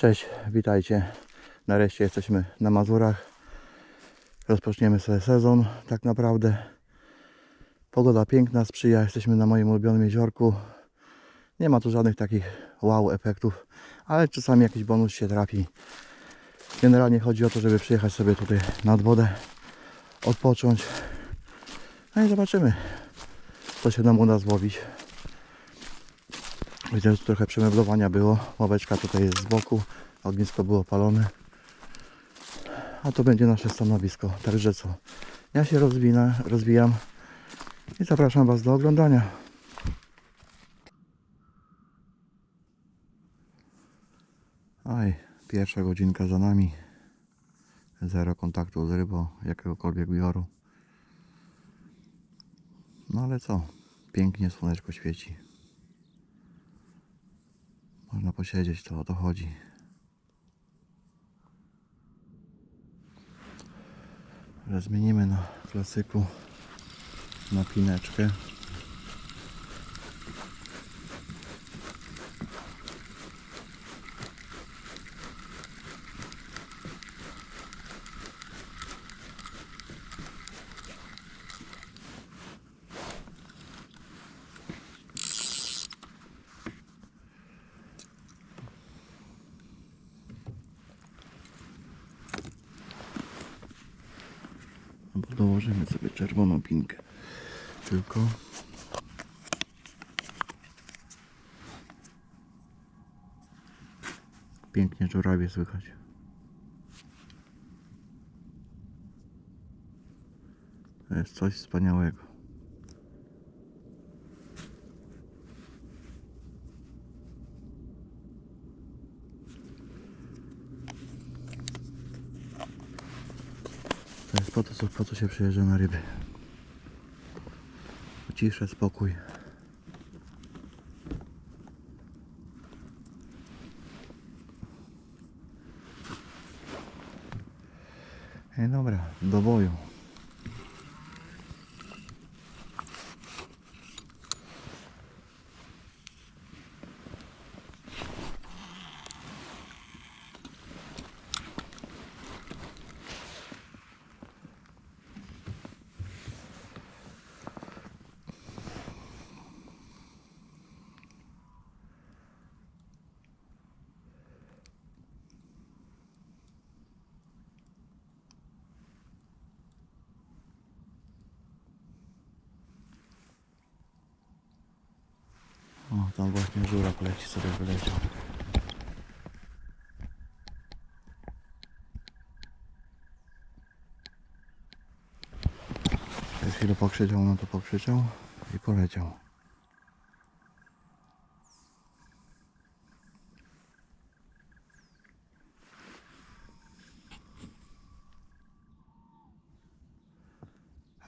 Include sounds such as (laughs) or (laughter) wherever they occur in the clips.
Cześć, witajcie. Nareszcie jesteśmy na Mazurach. Rozpoczniemy sobie sezon, tak naprawdę. Pogoda piękna, sprzyja. Jesteśmy na moim ulubionym jeziorku. Nie ma tu żadnych takich wow efektów, ale czasami jakiś bonus się trafi. Generalnie chodzi o to, żeby przyjechać sobie tutaj nad wodę, odpocząć. No i zobaczymy, co się nam uda złowić. Widzę, że trochę przemeblowania było. Ławeczka tutaj jest z boku. Ognisko było palone. A to będzie nasze stanowisko. Także co? Ja się rozwinę, rozwijam i zapraszam Was do oglądania. Aj, pierwsza godzinka za nami. Zero kontaktu z rybą, jakiegokolwiek bioru. No ale co? Pięknie słoneczko świeci. Można posiedzieć, to o to chodzi. Ale zmienimy na klasyku na Albo dołożymy sobie czerwoną pinkę. Tylko pięknie żurawie słychać. To jest coś wspaniałego. Po to, po się przyjeżdża na ryby. Ciszę, spokój. O, tam właśnie żura poleci sobie wyleciał. Przez chwilę pokrzyczał, no to pokrzyczał i poleciał.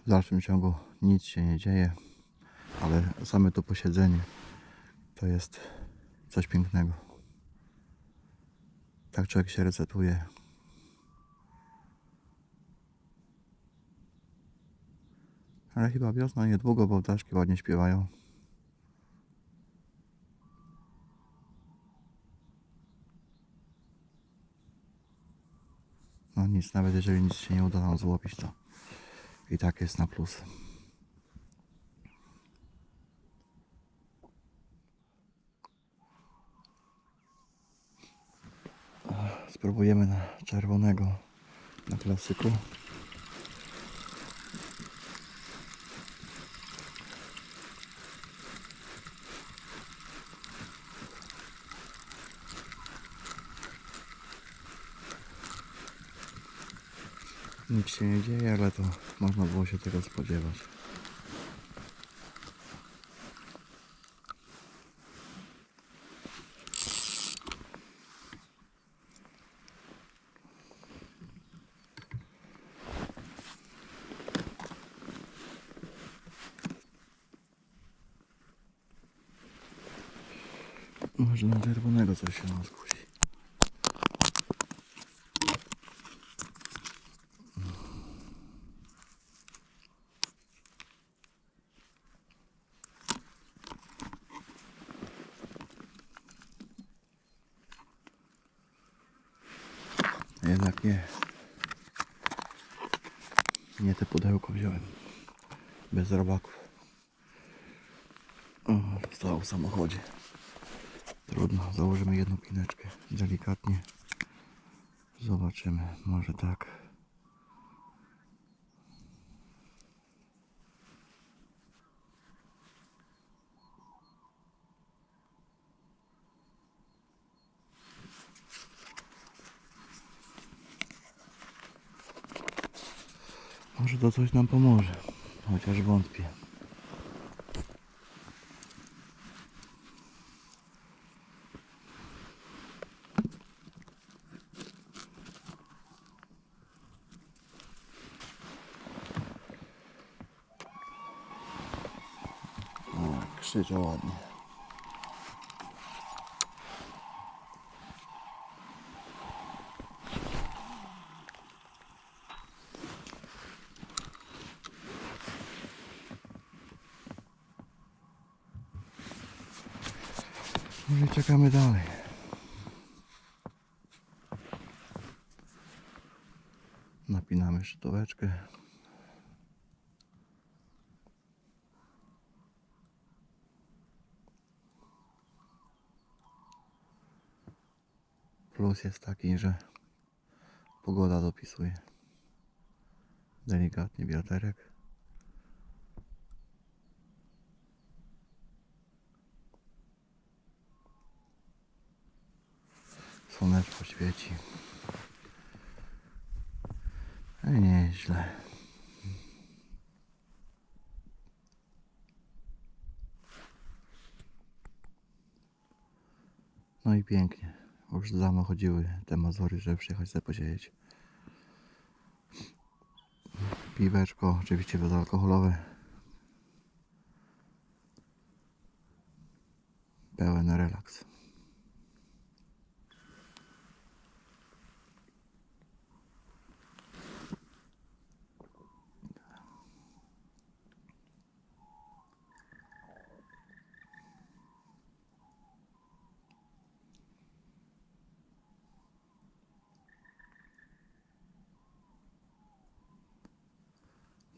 W dalszym ciągu nic się nie dzieje, ale same to posiedzenie to jest coś pięknego. Tak człowiek się resetuje. Ale chyba wiosna niedługo, bo ptaszki ładnie śpiewają. No nic, nawet jeżeli nic się nie uda nam złowić, to i tak jest na plus. Spróbujemy na czerwonego na klasyku. Nic się nie dzieje, ale to można było się tego spodziewać. Może na czerwonego coś się nas kusi. Jednak nie. Nie te pudełko wziąłem. Bez robaków. O, zostało w samochodzie. Trudno, założymy jedną pineczkę. Delikatnie. Zobaczymy. Może tak. Może to coś nam pomoże. Chociaż wątpię. O, krzyczę ładnie. No czekamy dalej. Napinamy szytóweczkę. Plus jest taki, że pogoda dopisuje. Delikatnie wiaterek. Słoneczko świeci. No nieźle. No i pięknie. Już mną chodziły te mazory, żeby przyjechać sobie posiedzieć. Piweczko, oczywiście bezalkoholowe. Pełen relaks.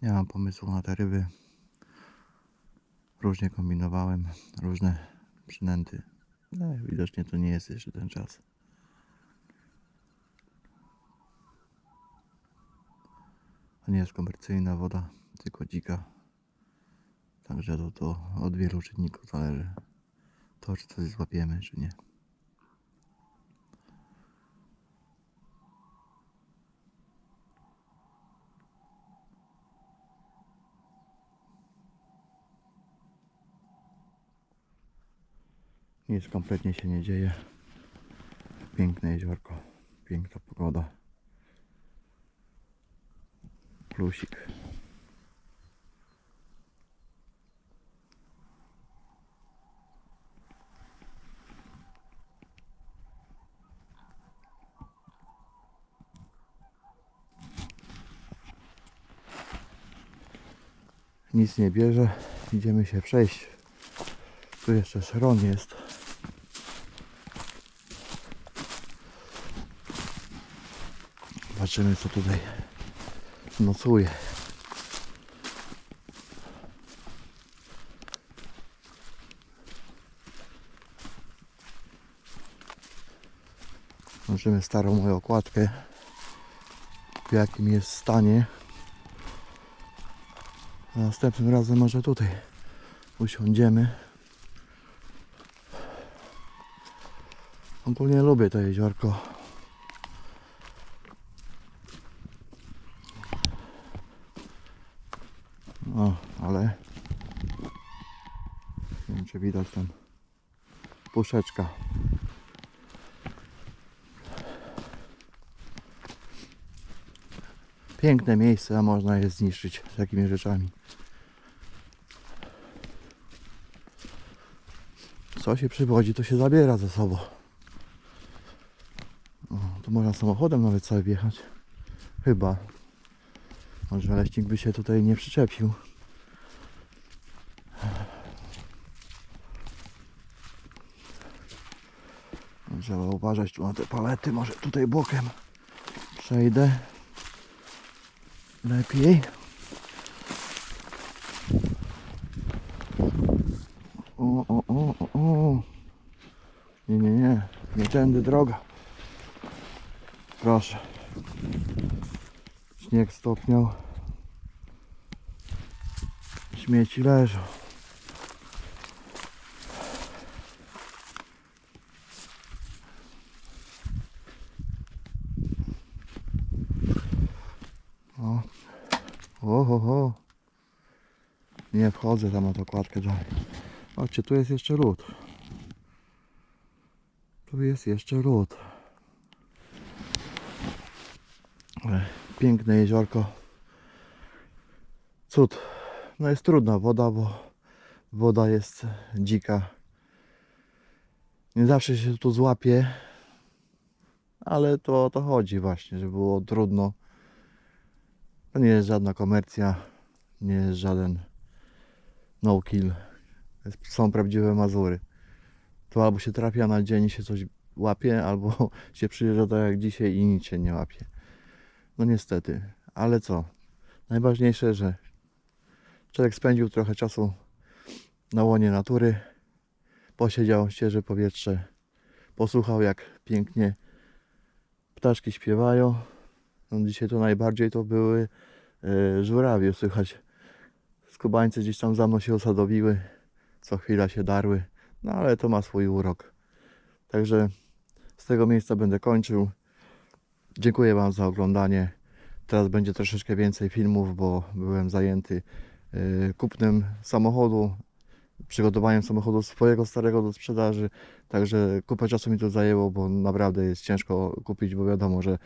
Nie mam pomysłu na te ryby. Różnie kombinowałem, różne przynęty. No, widocznie to nie jest jeszcze ten czas. To nie jest komercyjna woda, tylko dzika. Także to, to od wielu czynników zależy. To, czy coś złapiemy, czy nie. Nic kompletnie się nie dzieje. Piękne jeziorko, piękna pogoda. Plusik. Nic nie bierze. Idziemy się przejść. Tu jeszcze szron jest. Zobaczymy co tutaj nocuje. Zobaczymy starą moją okładkę w jakim jest stanie. A Następnym razem może tutaj usiądziemy. Ogólnie lubię to jeziorko. O, ale widać tam puszeczka. Piękne miejsce, a można je zniszczyć takimi rzeczami. Co się przywodzi, to się zabiera ze sobą. O, tu można samochodem nawet sobie wjechać. Chyba. Może leśnik by się tutaj nie przyczepił. Trzeba uważać tu te palety, może tutaj bokiem. Przejdę. Lepiej. O, o, o, o, o. Nie, nie, nie. Nie tędy droga. Proszę. Śnieg stopniał. Śmieci leżą. O. O, o, o. Nie wchodzę tam na tą kładkę dalej. Patrzcie, tu jest jeszcze lód. Tu jest jeszcze lód. Piękne jeziorko. Cud. No jest trudna woda, bo woda jest dzika. Nie zawsze się tu złapie, ale to o to chodzi właśnie, żeby było trudno. To nie jest żadna komercja, nie jest żaden no kill. Są prawdziwe Mazury. To albo się trafia na dzień się coś łapie, albo (laughs) się przyjeżdża tak jak dzisiaj i nic się nie łapie. No niestety, ale co? Najważniejsze, że człowiek spędził trochę czasu na łonie natury, posiedział, świeże powietrze, posłuchał jak pięknie ptaszki śpiewają. No dzisiaj to najbardziej to były e, żurawie, słychać skubańce gdzieś tam za mną się osadowiły, co chwila się darły, no ale to ma swój urok. Także z tego miejsca będę kończył. Dziękuję Wam za oglądanie. Teraz będzie troszeczkę więcej filmów, bo byłem zajęty yy, kupnem samochodu, przygotowaniem samochodu swojego starego do sprzedaży. Także kupę czasu mi to zajęło, bo naprawdę jest ciężko kupić, bo wiadomo, że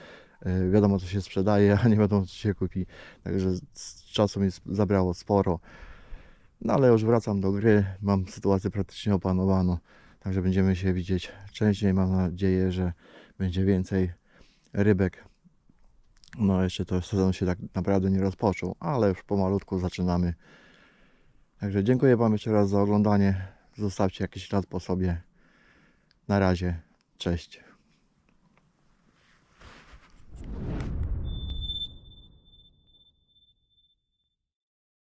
wiadomo co się sprzedaje, (laughs) a nie wiadomo co się kupi. Także z czasu mi zabrało sporo. No ale już wracam do gry, mam sytuację praktycznie opanowaną. Także będziemy się widzieć częściej. Mam nadzieję, że będzie więcej rybek. No jeszcze to sezon się tak naprawdę nie rozpoczął, ale już pomalutku zaczynamy. Także dziękuję Wam jeszcze raz za oglądanie. Zostawcie jakiś ślad po sobie. Na razie. Cześć. Thank you.